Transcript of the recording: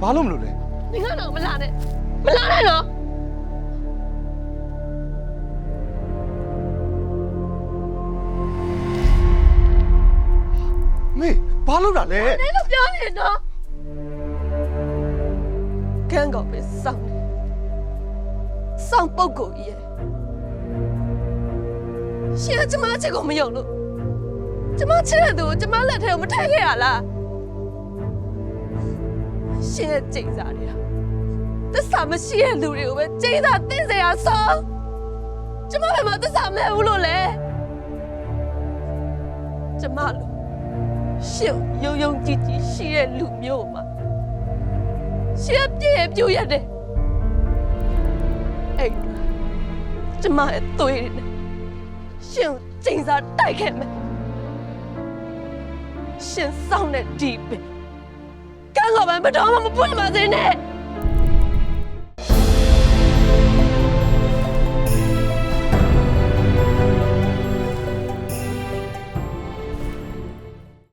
ဘာလို့မလို့လဲ 你看到我们拉的，我们拉来了。 မေဘာလို့တာလဲ 你都表演呢？刚刚被上的，上报狗耶！现在这妈这个没有了，这妈吃了都，这妈来台我们太 ရှင်ရဲ့ကြိတ်စာတွေဟာသစ္စာမရှိတဲ့လူတွေကိုပဲကြိတ်စာသိစေရဆုံးကျမဘယ်မှာသစ္စာမဲ့ဘူးလို့လဲကျမလူရှင်ယုံယုံကြည်ကြည်ရှိတဲ့လူမျိုးမှာရှင်ပြည့်ပြူရတယ်အဲ့ကျမရဲ့သွေးတွေရှင်ကြိတ်စာတိုက်ခဲ့မယ်ရှင်ဆောင်တဲ့ဒီပင် ပန်းဘတော်မှမပွင့်ပါစေနဲ့